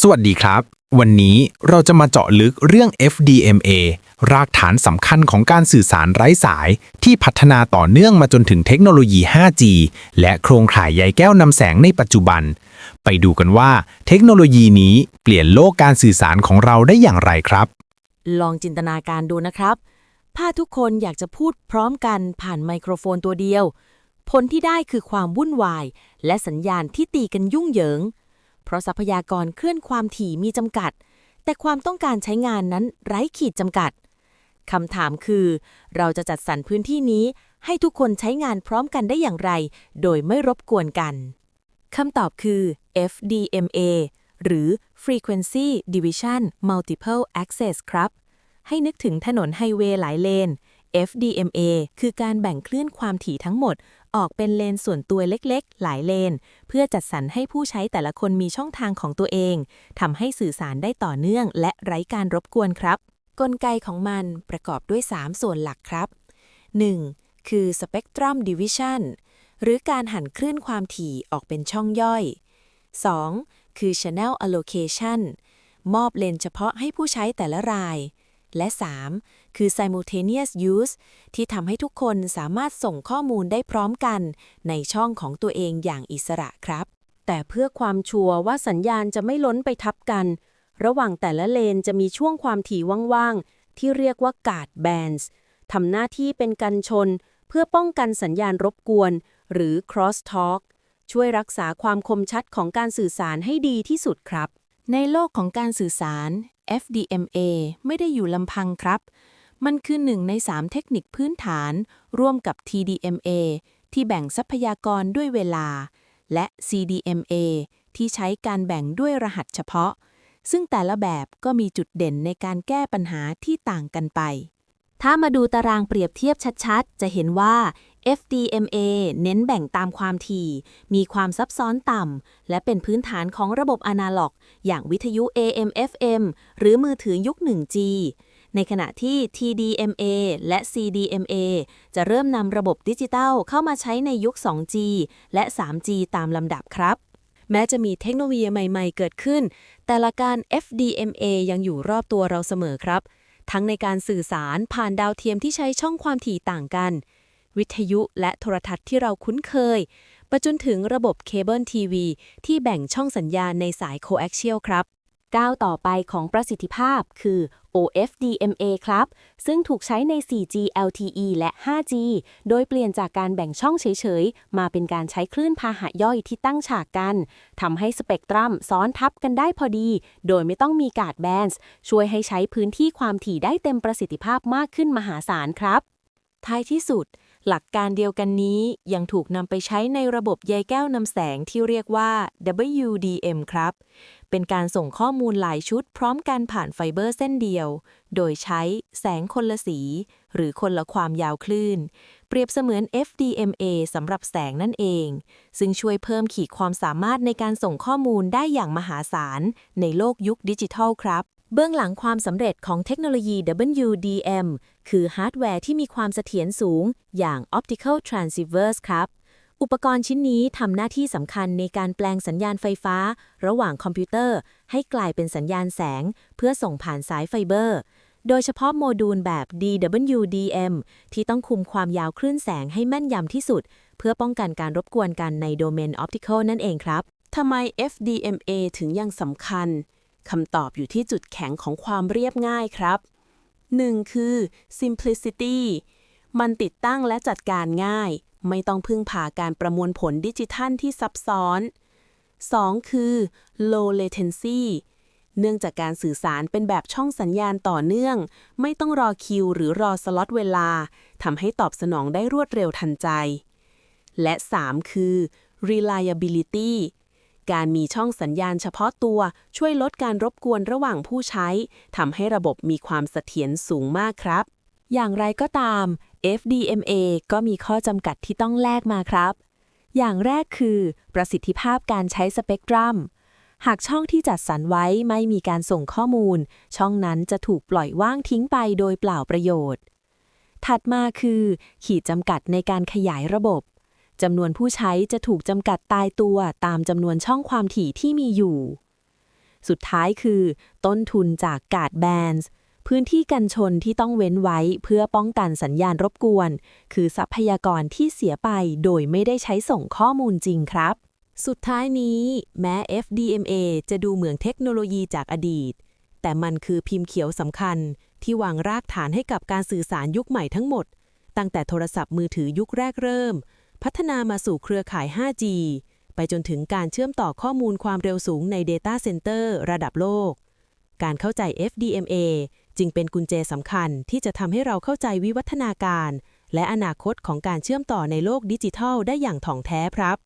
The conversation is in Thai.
สวัสดีครับ วันนี้เราจะมาเจาะลึกเรื่อง FDMA รากฐานสำคัญของการสื่อสารไร้สาย ที่พัฒนาต่อเนื่องมาจนถึงเทคโนโลยี 5G และโครงข่ายใยแก้วนำแสงในปัจจุบัน ไปดูกันว่า เทคโนโลยีนี้เปลี่ยนโลกการสื่อสารของเราได้อย่างไรครับ ลองจินตนาการดูนะครับถ้าทุกคนอยากจะพูดพร้อมกันผ่านไมโครโฟนตัวเดียว ผลที่ได้คือความวุ่นวาย และสัญญาณที่ตีกันยุ่งเหยิง เพราะทรัพยากรเคลื่อนความถี่มีจำกัด แต่ความต้องการใช้งานนั้นไร้ขีดจำกัดคำถามคือ เราจะจัดสรรพื้นที่นี้ ให้ทุกคนใช้งานพร้อมกันได้อย่างไร โดยไม่รบกวนกันคำตอบคือ FDMA หรือ Frequency Division Multiple Access ครับ ให้นึกถึงถนนไฮเวย์หลายเลน FDMA คือการแบ่งคลื่นความถี่ทั้งหมด ออกเป็นเลนส่วนตัวเล็กๆ หลายเลน เพื่อจัดสรรให้ผู้ใช้แต่ละคนมีช่องทางของตัวเองทำให้สื่อสารได้ต่อเนื่องและไร้การรบกวนครับ กลไกของมันประกอบด้วย 3 ส่วนหลักครับ 1. คือ Spectrum Division หรือการหันคลื่นความถี่ออกเป็นช่องย่อย 2. คือ Channel Allocation มอบเลนเฉพาะให้ผู้ใช้แต่ละราย และ 3. คือ Simultaneous Use ที่ทำให้ทุกคนสามารถส่งข้อมูลได้พร้อมกัน ในช่องของตัวเองอย่างอิสระครับ แต่เพื่อความชัวร์ว่าสัญญาณจะไม่ล้นไปทับกัน ระหว่างแต่ละเลนจะมีช่วงความถี่ว่างๆ ที่เรียกว่า guard bands ทำหน้าที่เป็นกันชน เพื่อป้องกันสัญญาณรบกวน หรือ cross talk ช่วยรักษาความคมชัดของการสื่อสารให้ดีที่สุดครับ ในโลกของการสื่อสาร FDMA ไม่ได้อยู่ลำพังครับ มันคือหนึ่งใน3เทคนิคพื้นฐาน ร่วมกับ TDMA ที่แบ่งทรัพยากรด้วยเวลา และ CDMA ที่ใช้การแบ่งด้วยรหัสเฉพาะ ซึ่งแต่ละแบบก็มีจุดเด่นในการแก้ปัญหาที่ต่างกันไป ถ้ามาดูตารางเปรียบเทียบชัดๆ จะเห็นว่า FDMA เน้นแบ่งตามความถี่ มีความซับซ้อนต่ำ และเป็นพื้นฐานของระบบอนาล็อก อย่างวิทยุ AM FM หรือมือถือยุค 1G ในขณะที่ TDMA และ CDMA จะเริ่มนำระบบดิจิตัลเข้ามาใช้ในยุค 2G และ 3G ตามลำดับครับ แม้จะมีเทคโนโลยีใหม่ ๆ เกิดขึ้น แต่ละการ FDMA ยังอยู่รอบตัวเราเสมอครับ ทั้งในการสื่อสารผ่านดาวเทียมที่ใช้ช่องความถี่ต่างกัน วิทยุและโทรทัศน์ที่เราคุ้นเคยไปจนถึงระบบเคเบิลทีวีที่แบ่งช่องสัญญาณในสายโคแอคเชียลครับ ก้าวต่อไปของประสิทธิภาพคือ OFDMA ครับ ซึ่งถูกใช้ใน 4G LTE และ 5G โดยเปลี่ยนจากการแบ่งช่องเฉยๆ มาเป็นการใช้คลื่นพาหะย่อยที่ตั้งฉากกัน ทำให้สเปกตรัมซ้อนทับกันได้พอดี โดยไม่ต้องมีการ์ดแบนส์ช่วยให้ใช้พื้นที่ความถี่ได้เต็มประสิทธิภาพมากขึ้นมหาศาลครับ ท้ายที่สุด หลักการเดียวกันนี้ยังถูกนำไปใช้ในระบบใยแก้วนำแสงที่เรียกว่า WDM ครับ เป็นการส่งข้อมูลหลายชุดพร้อมกันผ่านไฟเบอร์เส้นเดียว โดยใช้แสงคนละสี หรือคนละความยาวคลื่น เปรียบเสมือน FDMA สำหรับแสงนั่นเอง ซึ่งช่วยเพิ่มขีดความสามารถในการส่งข้อมูลได้อย่างมหาศาล ในโลกยุคดิจิทัลครับเบื้องหลังความสำเร็จของเทคโนโลยี WDM คือฮาร์ดแวร์ที่มีความเสถียรสูงอย่าง Optical Transceivers ครับ อุปกรณ์ชิ้นนี้ทำหน้าที่สำคัญในการแปลงสัญญาณไฟฟ้า ระหว่างคอมพิวเตอร์ ให้กลายเป็นสัญญาณแสง เพื่อส่งผ่านสายไฟเบอร์ โดยเฉพาะโมดูลแบบ DWDM ที่ต้องคุมความยาวคลื่นแสงให้แม่นยำที่สุด เพื่อป้องกันการรบกวนกันในโดเมน Optical นั่นเองครับทำไม FDMA ถึงยังสำคัญคำตอบอยู่ที่จุดแข็งของความเรียบง่ายครับ 1. คือ simplicity มันติดตั้งและจัดการง่าย ไม่ต้องพึ่งพาการประมวลผลดิจิทัลที่ซับซ้อน 2. คือ low latency เนื่องจากการสื่อสารเป็นแบบช่องสัญญาณต่อเนื่อง ไม่ต้องรอคิวหรือรอสล็อตเวลาทำให้ตอบสนองได้รวดเร็วทันใจ และ 3 คือ reliability การมีช่องสัญญาณเฉพาะตัวช่วยลดการรบกวนระหว่างผู้ใช้ทำให้ระบบมีความเสถียรสูงมากครับ อย่างไรก็ตาม FDMA ก็มีข้อจำกัดที่ต้องแลกมาครับ อย่างแรกคือ ประสิทธิภาพการใช้สเปกตรัม หากช่องที่จัดสรรไว้ไม่มีการส่งข้อมูล ช่องนั้นจะถูกปล่อยว่างทิ้งไปโดยเปล่าประโยชน์ ถัดมาคือ ขีดจำกัดในการขยายระบบจำนวนผู้ใช้จะถูกจำกัดตายตัวตามจำนวนช่องความถี่ที่มีอยู่ สุดท้ายคือ ต้นทุนจากการ์ดแบนส์ พื้นที่กันชนที่ต้องเว้นไว้เพื่อป้องกันสัญญาณรบกวน คือทรัพยากรที่เสียไปโดยไม่ได้ใช้ส่งข้อมูลจริงครับ สุดท้ายนี้ แม้ FDMA จะดูเหมือนเทคโนโลยีจากอดีต แต่มันคือพิมพ์เขียวสำคัญ ที่วางรากฐานให้กับการสื่อสารยุคใหม่ทั้งหมด ตั้งแต่โทรศัพท์มือถือยุคแรกเริ่ม พัฒนามาสู่เครือข่าย 5G ไปจนถึงการเชื่อมต่อข้อมูลความเร็วสูงใน Data Center ระดับโลก การเข้าใจ FDMA จึงเป็นกุญแจสำคัญที่จะทำให้เราเข้าใจวิวัฒนาการ และอนาคตของการเชื่อมต่อในโลกดิจิทัลได้อย่างถ่องแท้ครับ